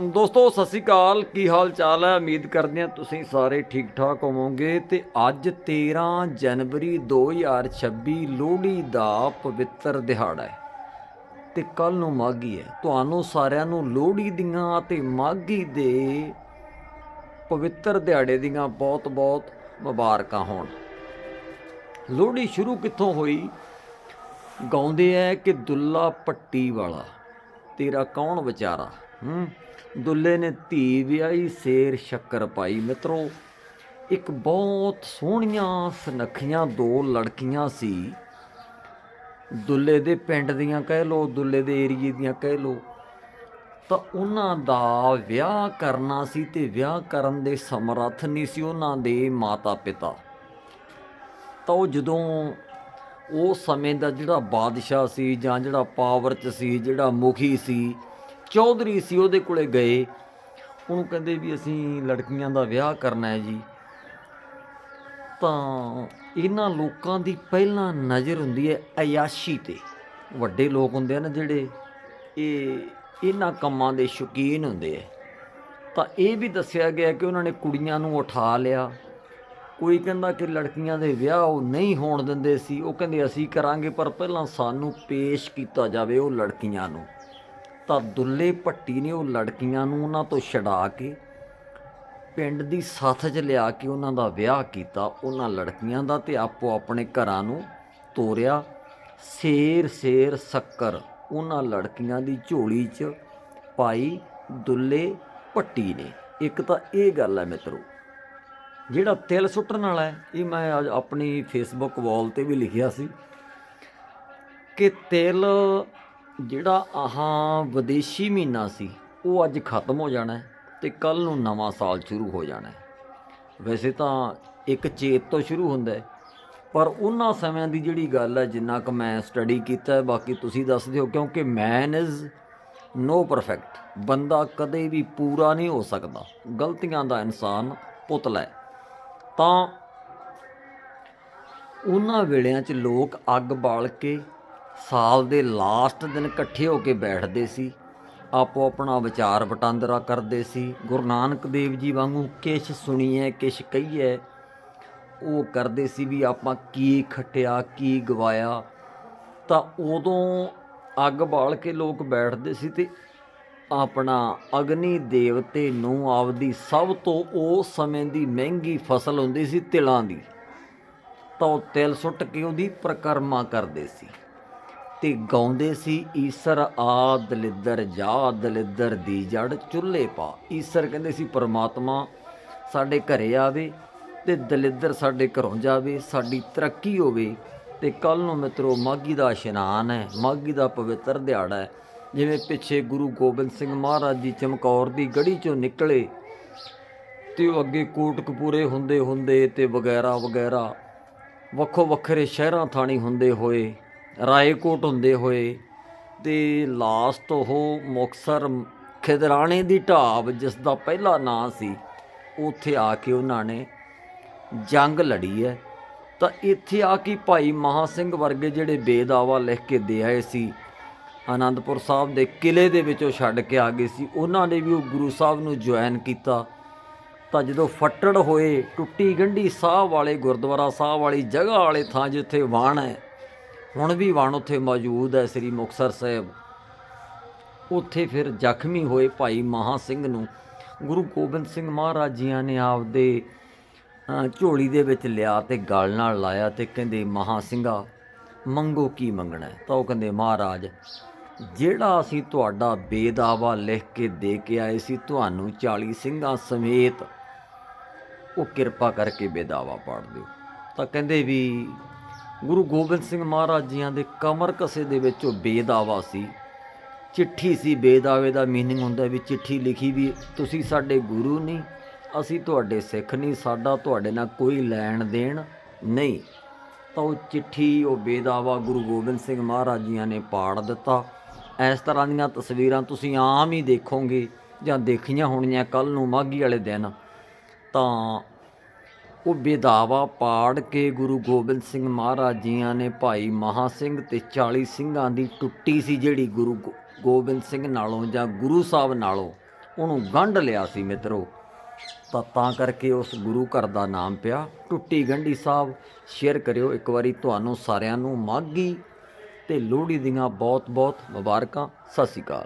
ਦੋਸਤੋ, ਸਤਿ ਸ੍ਰੀ ਅਕਾਲ। ਕੀ ਹਾਲ ਚਾਲ ਹੈ? ਉਮੀਦ ਕਰਦੇ ਹਾਂ ਤੁਸੀਂ ਸਾਰੇ ਠੀਕ ਠਾਕ ਹੋਵੋਗੇ ਤੇ ਅੱਜ 13 ਜਨਵਰੀ 2026 ਲੋਹੜੀ ਦਾ ਪਵਿੱਤਰ ਦਿਹਾੜਾ ਹੈ। ਤੇ ਕੱਲ ਨੂੰ ਮਾਘੀ ਹੈ। ਤੁਹਾਨੂੰ ਸਾਰਿਆਂ ਨੂੰ ਲੋਹੜੀ ਦੀਆਂ ਤੇ ਮਾਘੀ ਦੇ ਪਵਿੱਤਰ ਦਿਹਾੜੇ ਦੀਆਂ ਬਹੁਤ-ਬਹੁਤ ਮੁਬਾਰਕਾਂ ਹੋਣ। ਲੋਹੜੀ ਸ਼ੁਰੂ ਕਿੱਥੋਂ ਹੋਈ? ਗਾਉਂਦੇ ਐ ਕਿ ਦੁੱਲਾ ਪੱਟੀ ਵਾਲਾ। ਤੇਰਾ ਕੌਣ ਵਿਚਾਰਾ? ਹੂੰ। ਦੁੱਲੇ ਨੇ ਧੀ ਵਿਆਹੀ ਸ਼ੇਰ ਸ਼ੱਕਰ ਪਾਈ। ਮਿੱਤਰੋ, ਇੱਕ ਬਹੁਤ ਸੋਹਣੀਆਂ ਸੁਨੱਖੀਆਂ ਦੋ ਲੜਕੀਆਂ ਸੀ। ਦੁੱਲੇ ਦੇ ਪਿੰਡ ਦੀਆਂ ਕਹਿ ਲੋ ਦੁੱਲੇ ਦੇ ਏਰੀਏ ਦੀਆਂ ਕਹਿ ਲੋ ਤਾਂ ਉਹਨਾਂ ਦਾ ਵਿਆਹ ਕਰਨਾ ਸੀ ਤੇ ਵਿਆਹ ਕਰਨ ਦੇ ਸਮਰੱਥ ਨਹੀਂ ਸੀ ਉਹਨਾਂ ਦੇ ਮਾਤਾ ਪਿਤਾ ਤਾਂ ਉਹ ਜਦੋਂ ਉਹ ਸਮੇਂ ਦਾ ਜਿਹੜਾ ਬਾਦਸ਼ਾਹ ਸੀ ਜਾਂ ਜਿਹੜਾ ਪਾਵਰ 'ਚ ਸੀ, ਜਿਹੜਾ ਮੁਖੀ ਸੀ ਚੌਧਰੀ ਸੀ, ਉਹਦੇ ਕੋਲੇ ਗਏ। ਉਹਨੂੰ ਕਹਿੰਦੇ ਵੀ ਅਸੀਂ ਲੜਕੀਆਂ ਦਾ ਵਿਆਹ ਕਰਨਾ ਹੈ ਜੀ। ਤਾਂ ਇਹਨਾਂ ਲੋਕਾਂ ਦੀ ਪਹਿਲਾਂ ਨਜ਼ਰ ਹੁੰਦੀ ਹੈ ਅਯਾਸ਼ੀ ਤੇ। ਵੱਡੇ ਲੋਕ ਹੁੰਦੇ ਆ ਨਾ ਜਿਹੜੇ, ਇਹ ਇਹਨਾਂ ਕੰਮਾਂ ਦੇ ਸ਼ੌਕੀਨ ਹੁੰਦੇ ਆ। ਤਾਂ ਇਹ ਵੀ ਦੱਸਿਆ ਗਿਆ ਕਿ ਉਹਨਾਂ ਨੇ ਕੁੜੀਆਂ ਨੂੰ ਉਠਾ ਲਿਆ। ਕੋਈ ਕਹਿੰਦਾ ਕਿ ਲੜਕੀਆਂ ਦੇ ਵਿਆਹ ਉਹ ਨਹੀਂ ਹੋਣ ਦਿੰਦੇ ਸੀ। ਉਹ ਕਹਿੰਦੇ ਅਸੀਂ ਕਰਾਂਗੇ, ਪਰ ਪਹਿਲਾਂ ਸਾਨੂੰ ਪੇਸ਼ ਕੀਤਾ ਜਾਵੇ ਉਹ ਲੜਕੀਆਂ ਨੂੰ। ਤਾਂ ਦੁੱਲੇ ਭੱਟੀ ਨੇ ਉਹ ਲੜਕੀਆਂ ਨੂੰ ਉਹਨਾਂ ਤੋਂ ਛਡਾ ਕੇ ਪਿੰਡ ਦੀ ਸਾਥ 'ਚ ਲਿਆ ਕੇ ਉਹਨਾਂ ਦਾ ਵਿਆਹ ਕੀਤਾ। ਉਹਨਾਂ ਲੜਕੀਆਂ ਦਾ ਤੇ ਆਪੋ ਆਪਣੇ ਘਰਾਂ ਨੂੰ ਤੋਰਿਆ। ਸੇਰ ਸੇਰ, ਸ਼ੱਕਰ ਉਹਨਾਂ ਲੜਕੀਆਂ ਦੀ ਝੋਲੀ 'ਚ ਪਾਈ ਦੁੱਲੇ ਭੱਟੀ ਨੇ। ਇੱਕ ਤਾਂ ਇਹ ਗੱਲ ਹੈ ਮਿੱਤਰੋ, ਜਿਹੜਾ ਤਿਲ ਸੁੱਟਣ ਵਾਲਾ ਹੈ, ਇਹ ਮੈਂ ਅੱਜ ਆਪਣੀ ਫੇਸਬੁੱਕ ਵਾਲ ਤੇ ਵੀ ਲਿਖਿਆ ਸੀ ਕਿ ਤਿਲ ਜਿਹੜਾ ਆਹ ਵਿਦੇਸ਼ੀ ਮਹੀਨਾ ਸੀ, ਉਹ ਅੱਜ ਖਤਮ ਹੋ ਜਾਣਾ ਹੈ ਤੇ ਕੱਲ ਨੂੰ ਨਵਾਂ ਸਾਲ ਸ਼ੁਰੂ ਹੋ ਜਾਣਾ ਵੈਸੇ ਤਾਂ ਇੱਕ ਚੇਤ ਤੋਂ ਸ਼ੁਰੂ ਹੁੰਦਾ ਪਰ ਉਹਨਾਂ ਸਮਿਆਂ ਦੀ ਜਿਹੜੀ ਗੱਲ ਹੈ, ਜਿੰਨਾ ਕੁ ਮੈਂ ਸਟੱਡੀ ਕੀਤਾ ਬਾਕੀ ਤੁਸੀਂ ਦੱਸ ਦਿਓ ਕਿਉਂਕਿ ਮੈਨ ਇਜ਼ ਨੋ ਪਰਫੈਕਟ ਬੰਦਾ ਕਦੇ ਵੀ ਪੂਰਾ ਨਹੀਂ ਹੋ ਸਕਦਾ। ਗਲਤੀਆਂ ਦਾ ਇਨਸਾਨ ਪੁਤਲਾ ਹੈ। ਤਾਂ ਉਹਨਾਂ ਵੇਲਿਆਂ 'ਚ ਲੋਕ ਅੱਗ ਬਾਲ ਕੇ ਸਾਲ ਦੇ ਲਾਸਟ ਦਿਨ ਇਕੱਠੇ ਹੋ ਕੇ ਬੈਠਦੇ ਸੀ। ਆਪੋ ਆਪਣਾ ਵਿਚਾਰ ਵਟਾਂਦਰਾ ਕਰਦੇ ਸੀ। ਗੁਰੂ ਨਾਨਕ ਦੇਵ ਜੀ ਵਾਂਗੂ ਕਿਛ ਸੁਣੀਏ, ਕਿਛ ਕਹੀਏ। ਉਹ ਕਰਦੇ ਸੀ ਵੀ ਆਪਾਂ ਕੀ ਖਟਿਆ, ਕੀ ਗਵਾਇਆ। ਤਾਂ ਉਦੋਂ ਅੱਗ ਬਾਲ ਕੇ ਲੋਕ ਬੈਠਦੇ ਸੀ ਤੇ ਆਪਣਾ ਅਗਨੀ ਦੇਵਤੇ ਨੂੰ ਆਪਦੀ ਸਭ ਤੋਂ ਉਸ ਸਮੇਂ ਦੀ ਮਹਿੰਗੀ ਫਸਲ ਹੁੰਦੀ ਸੀ ਤਿਲਾਂ ਦੀ। ਤਾਂ ਉਹ ਤਿਲ ਸੁੱਟ ਕੇ ਉਹਦੀ ਪ੍ਰਕਰਮਾ ਕਰਦੇ ਸੀ। ਤੇ ਗਾਉਂਦੇ ਸੀ, ਈਸਰ ਆ ਦਲਿੱਦਰ ਜਾ ਦਲਿੱਦਰ ਦੀ ਜੜ ਚੁੱਲ੍ਹੇ ਪਾ। ਈਸਰ ਕਹਿੰਦੇ ਸੀ, ਪਰਮਾਤਮਾ ਸਾਡੇ ਘਰੇ ਆਵੇ ਤੇ ਦਲਿੱਦਰ ਸਾਡੇ ਘਰੋਂ ਜਾਵੇ, ਸਾਡੀ ਤਰੱਕੀ ਹੋਵੇ ਤੇ ਕੱਲ ਨੂੰ ਮਿੱਤਰੋ ਮਾਗੀ ਦਾ ਇਸ਼ਨਾਨ ਹੈ ਮਾਗੀ ਦਾ ਪਵਿੱਤਰ ਦਿਹਾੜਾ ਹੈ। ਜਿਵੇਂ ਪਿੱਛੇ ਗੁਰੂ ਗੋਬਿੰਦ ਸਿੰਘ ਮਹਾਰਾਜ ਜੀ ਚਮਕੌਰ ਦੀ ਗੜੀ ਚੋਂ ਨਿਕਲੇ ਤੇ ਉਹ ਅੱਗੇ ਕੋਟਕਪੂਰੇ ਹੁੰਦੇ ਹੁੰਦੇ ਤੇ ਵਗੈਰਾ ਵਗੈਰਾ ਵੱਖੋ ਵੱਖਰੇ ਸ਼ਹਿਰਾਂ ਥਾਣੀ ਹੁੰਦੇ ਹੋਏ ਰਾਏਕੋਟ ਹੁੰਦੇ ਹੋਏ ਤੇ ਲਾਸਟ ਉਹ ਮੁਕਸਰ ਖਿਦਰਾਣੇ ਦੀ ਢਾਬ, ਜਿਸ ਦਾ ਪਹਿਲਾ ਨਾਂ ਸੀ, ਉੱਥੇ ਆ ਕੇ ਉਹਨਾਂ ਨੇ ਜੰਗ ਲੜੀ ਹੈ। ਤਾਂ ਇੱਥੇ ਆ ਕੇ ਭਾਈ ਮਹਾ ਸਿੰਘ ਵਰਗੇ ਜਿਹੜੇ ਬੇਦਾਵਾ ਲਿਖ ਕੇ ਦੇ ਆਏ ਸੀ, ਆਨੰਦਪੁਰ ਸਾਹਿਬ ਦੇ ਕਿਲੇ ਦੇ ਵਿੱਚੋਂ ਛੱਡ ਕੇ ਆ ਗਏ ਸੀ। ਉਹਨਾਂ ਨੇ ਵੀ ਉਹ ਗੁਰੂ ਸਾਹਿਬ ਨੂੰ ਜੁਆਇਨ ਕੀਤਾ। ਤਾਂ ਜਦੋਂ ਫੱਟੜ ਹੋਏ, ਟੁੱਟੀ ਗੰਢੀ ਸਾਹ ਵਾਲੇ, ਗੁਰਦੁਆਰਾ ਸਾਹਿਬ ਵਾਲੀ ਜਗ੍ਹਾ ਵਾਲੇ ਥਾਂ ਜਿੱਥੇ ਵਾਣ ਹੈ ਹੁਣ ਵੀ ਵਣ ਉੱਥੇ ਮੌਜੂਦ ਹੈ ਸ੍ਰੀ ਮੁਕਤਸਰ ਸਾਹਿਬ। ਉੱਥੇ ਫਿਰ ਜ਼ਖਮੀ ਹੋਏ ਭਾਈ ਮਹਾ ਸਿੰਘ ਨੂੰ ਗੁਰੂ ਗੋਬਿੰਦ ਸਿੰਘ ਮਹਾਰਾਜ ਜੀਆਂ ਨੇ ਆਪਦੇ ਝੋਲੀ ਦੇ ਵਿੱਚ ਲਿਆ ਤੇ ਗਲ ਨਾਲ ਲਾਇਆ ਤੇ ਕਹਿੰਦੇ, ਮਹਾ ਸਿੰਘਾ, ਮੰਗੋ ਕੀ ਮੰਗਣਾ ਤਾਂ ਉਹ ਕਹਿੰਦੇ, ਮਹਾਰਾਜ, ਜਿਹੜਾ ਅਸੀਂ ਤੁਹਾਡਾ ਬੇਦਾਵਾ ਲਿਖ ਕੇ ਦੇ ਕੇ ਆਏ ਸੀ, ਤੁਹਾਨੂੰ 40 ਸਿੰਘਾਂ ਸਮੇਤ ਉਹ ਕਿਰਪਾ ਕਰਕੇ ਬੇਦਾਵਾ ਪੜ ਦਿਓ। ਤਾਂ ਕਹਿੰਦੇ ਵੀ ਗੁਰੂ ਗੋਬਿੰਦ ਸਿੰਘ ਮਹਾਰਾਜ ਜੀਆਂ ਦੇ ਕਮਰ ਕਸੇ ਦੇ ਵਿੱਚ ਉਹ ਬੇਦਾਵਾ ਸੀ। ਚਿੱਠੀ ਸੀ, ਬੇਦਾਵੇ ਦਾ ਮੀਨਿੰਗ ਹੁੰਦਾ ਵੀ ਚਿੱਠੀ ਲਿਖੀ ਵੀ ਤੁਸੀਂ ਸਾਡੇ ਗੁਰੂ ਨਹੀਂ, ਅਸੀਂ ਤੁਹਾਡੇ ਸਿੱਖ ਨਹੀਂ, ਸਾਡਾ ਤੁਹਾਡੇ ਨਾਲ ਕੋਈ ਲੈਣ ਦੇਣ ਨਹੀਂ। ਤਾਂ ਉਹ ਚਿੱਠੀ, ਉਹ ਬੇਦਾਵਾ ਗੁਰੂ ਗੋਬਿੰਦ ਸਿੰਘ ਮਹਾਰਾਜ ਜੀਆਂ ਨੇ ਪਾੜ ਦਿੱਤਾ। ਇਸ ਤਰ੍ਹਾਂ ਦੀਆਂ ਤਸਵੀਰਾਂ ਤੁਸੀਂ ਆਮ ਹੀ ਦੇਖੋਗੇ ਜਾਂ ਦੇਖੀਆਂ ਹੋਣੀਆਂ ਕੱਲ ਨੂੰ, ਮਾਘੀ ਵਾਲੇ ਦਿਨ। ਤਾਂ ਉਹ ਬੇਦਾਵਾ ਪਾੜ ਕੇ ਗੁਰੂ ਗੋਬਿੰਦ ਸਿੰਘ ਮਹਾਰਾਜ ਜੀਆਂ ਨੇ ਭਾਈ ਮਹਾ ਸਿੰਘ ਤੇ 40 ਸਿੰਘਾਂ ਦੀ ਟੁੱਟੀ ਸੀ ਜਿਹੜੀ ਗੁਰੂ ਗੋ- ਗੋਬਿੰਦ ਸਿੰਘ ਨਾਲੋਂ ਜਾਂ ਗੁਰੂ ਸਾਹਿਬ ਨਾਲੋਂ ਉਹਨੂੰ ਗੰਢ ਲਿਆ ਸੀ ਮਿੱਤਰੋ। ਤਾਂ ਤਾਂ ਕਰਕੇ ਉਸ ਗੁਰੂ ਘਰ ਦਾ ਨਾਮ ਪਿਆ ਟੁੱਟੀ ਗੰਢੀ ਸਾਹਿਬ। ਸ਼ੇਅਰ ਕਰਿਓ, ਇੱਕ ਵਾਰੀ ਤੁਹਾਨੂੰ ਸਾਰਿਆਂ ਨੂੰ ਮਾਘੀ ਤੇ ਲੋਹੜੀ ਦੀਆਂ ਬਹੁਤ ਬਹੁਤ ਮੁਬਾਰਕਾਂ। ਸਤਿ ਸ਼੍ਰੀ ਅਕਾਲ।